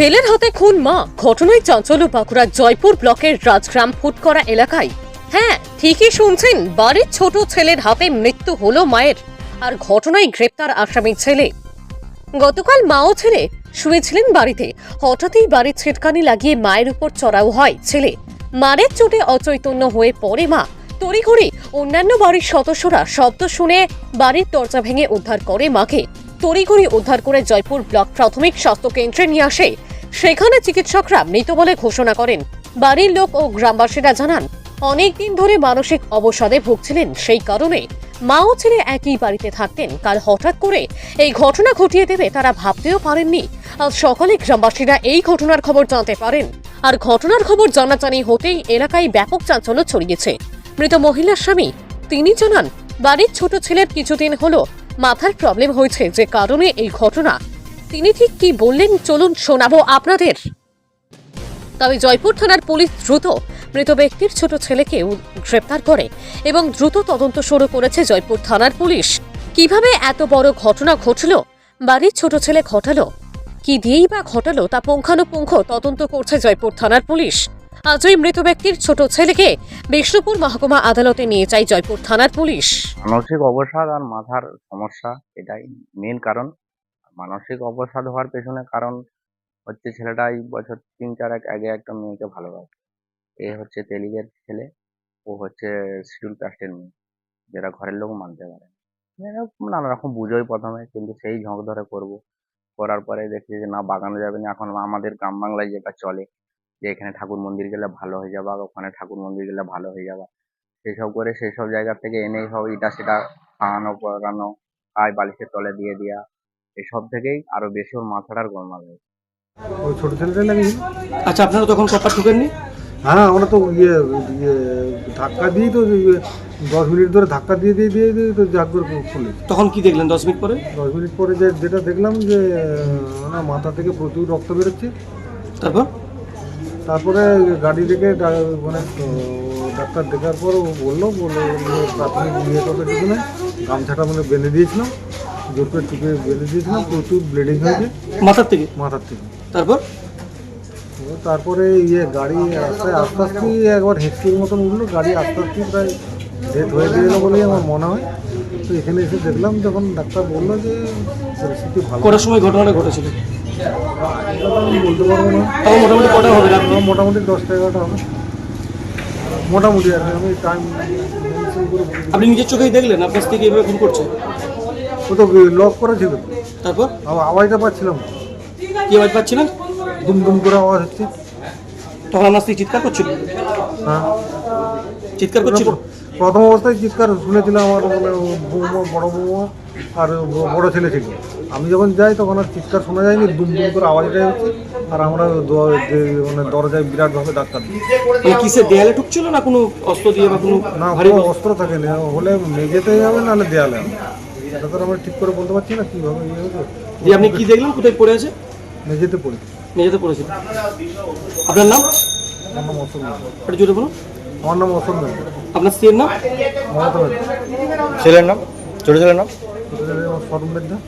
ছেলের হাতে খুন মা। ঘটনায় চাঞ্চল্য বাঁকুড়া জয়পুর ব্লকের রাজগ্রাম ফুটকরা এলাকায়। হ্যাঁ ঠিকই শুনছেন, বাড়ির ছোট ছেলের হাতে মৃত্যু হলো মায়ের, আর ঘটনায় গ্রেপ্তার আসামি ছেলে। গতকাল মা ও ছেলে শুয়েছিলেন বাড়িতে। হঠাৎই বাড়ির ছিটকানি লাগিয়ে মায়ের উপর চড়াও হয় ছেলে। মারের চোটে অচৈতন্য হয়ে পড়ে মা। তড়িঘড়ি অন্যান্য বাড়ির সদস্যরা শব্দ শুনে বাড়ির দরজা ভেঙে উদ্ধার করে মাকে। তড়িঘড়ি উদ্ধার করে জয়পুর ব্লক প্রাথমিক স্বাস্থ্য কেন্দ্রে নিয়ে আসে। সেখানে চিকিৎসকরা মৃত বলে ঘোষণা করেন। বাড়ির লোক ও গ্রামবাসীরা জানান, অনেকদিন ধরে মানসিক অবসাদে ভুগছিলেন, সেই কারণে মা ও ছেলে একই বাড়িতে থাকতেন। কাল হঠাৎ করে এই ঘটনা ঘটিয়ে দেবে তারা ভাবতেও পারেননি। আজ সকালে গ্রামবাসীরা এই ঘটনার খবর জানতে পারেন। আর ঘটনার খবর জানাজানি হতেই এলাকায় ব্যাপক চাঞ্চল্য ছড়িয়েছে। মৃত মহিলার স্বামী, তিনি জানান, বাড়ির ছোট ছেলের কিছুদিন হলো মাথার প্রবলেম হয়েছে, যে কারণে এই ঘটনা তিনি ঠিক কি বললেন? চলুন শোনাবো আপনাদের। তবে জয়পুর থানার পুলিশ দ্রুত মৃত ব্যক্তির ছোট ছেলেকে গ্রেপ্তার করে এবং দ্রুত তদন্ত শুরু করেছে জয়পুর থানার পুলিশ। কীভাবে এত বড় ঘটনা ঘটলো? বাড়ির ছোট ছেলে ঘটালো? কি দিয়েই বা ঘটালো? তা পুঙ্খানুপুঙ্খ তদন্ত করছে জয়পুর থানার পুলিশ। আজ ওই মৃত ব্যক্তির ছোট ছেলেকে বিষ্ণুপুর মহকুমা আদালতে নিয়ে যায় জয়পুর থানার পুলিশ। মানসিক অবসাদ আর মাথার সমস্যা, এটাই মেন কারণ। মানসিক অবসাদ হওয়ার পেছনে কারণ হচ্ছে ছেলেটা এই বছর তিন চার এক আগে একটা মেয়েকে ভালোবাসে। এ হচ্ছে তেলিগের ছেলে, ও হচ্ছে শিডিউল কাস্টের মেয়ে, যেটা ঘরের লোক মানতে পারে নানা রকম বুঝোই প্রথমে, কিন্তু সেই ঝোঁক ধরে করব। করার পরে দেখছি যে না, বাগানো যাবে না। এখন আমাদের গ্রাম বাংলায় যেটা চলে, যে এখানে ঠাকুর মন্দির গেলে ভালো হয়ে যাবা, ওখানে ঠাকুর মন্দির গেলে ভালো হয়ে যাবা। সেসব করে, সেসব জায়গা থেকে এনেই সব এটা সেটা খাওয়ানো, পড়ানো, আয় বালিশের তলে দিয়ে দেওয়া এসব থেকেই আরও বেশি ওর মাথাটার গোলমাল হয়েছে। ওই ছোট ছেলেটা লাগিয়েছিল আচ্ছা আপনারা তখন কপার ঢুকেননি হ্যাঁ আমরা তো ইয়ে ইয়ে ধাক্কা দিই তো ইয়ে দশ মিনিট ধরে ধাক্কা দিয়ে দিয়ে দিয়ে দিয়ে তো জাগ করে খুলে তখন কি দেখলেন দশ মিনিট পরে? দশ মিনিট পরে যে যেটা দেখলাম যে ওনার মাথা থেকে প্রচুর রক্ত বেরোচ্ছে। তারপর? তারপরে গাড়ি থেকে ডা- মানে ডাক্তার দেখার পর ও বলল বলল প্রাথমিক ইয়ে করতে কিছু না গামছাটা মানে বেঁধে দিয়েছিলাম। জোর করে টিপে বেঁধে দিয়েছিলাম প্রচুর ব্লিডিং হয়েছে। মাথার থেকে? মাথার থেকে। তারপর? তারপরে ইয়ে গাড়ি আস্তে আস্তে আস্তে একবার হেঁচকির মতন উঠল গাড়ি আস্তে আস্তে প্রায় ডেথ হয়ে গেল বলেই আমার মনে হয়। তো এখানে এসে দেখলাম যখন ডাক্তার বলল যে পরিস্থিতি ভালো। কটার সময় ঘটনাটা ঘটেছিল? আমি বলতে পারব না তখন মোটামুটি কটা হবে রাত্রি? মোটামুটি দশটা এগারোটা হবে। মোটামুটি আর কি আমি টাইম আপনি নিজের চোখেই দেখলেন আপনার স্ত্রীকে এভাবে ফোন করছে? ও তো লক করা ছিল তারপর? আওয়াজটা পাচ্ছিলাম। কি আওয়াজ পাচ্ছিলেন? দুম দুম করে আওয়াজ হচ্ছে। তখন আপনার স্ত্রী চিৎকার করছিল। হ্যাঁ। চিৎকার করছিল? প্রথম অবস্থায় চিৎকার শুনেছিলাম আমার মানে বৌমা বড় বৌমা আর বড় ছেলে ছিল। আমি যখন যাই তখন আর চিৎকার শোনা যায়নি দুম দুম করে আওয়াজটাই হচ্ছে। আর আমরা মানে দরজায় বিরাটভাবে ডাক্তার দিই। কিসে দেয়ালে ঢুকছিল না কোনো অস্ত্র দিয়ে বা কোনো না ভারী অস্ত্র? থাকে না। হলে মেঝেতেই হবে নাহলে দেয়ালে এটা তো আমরা ঠিক করে বলতে পারছি না কীভাবে ইয়ে হয়েছে দিয়ে আপনি কি দেখলেন? কোথায় পড়ে আছে? মেঝেতে পড়ি মেঝেতে পড়েছিল আপনার নাম? আমার নাম অসম একটু জোরে বলুন। আমার নাম অসম আপনার স্ত্রীর নাম? মমতা ছেলের নাম? ছোট ছেলের নাম? আমার শরম বেদনা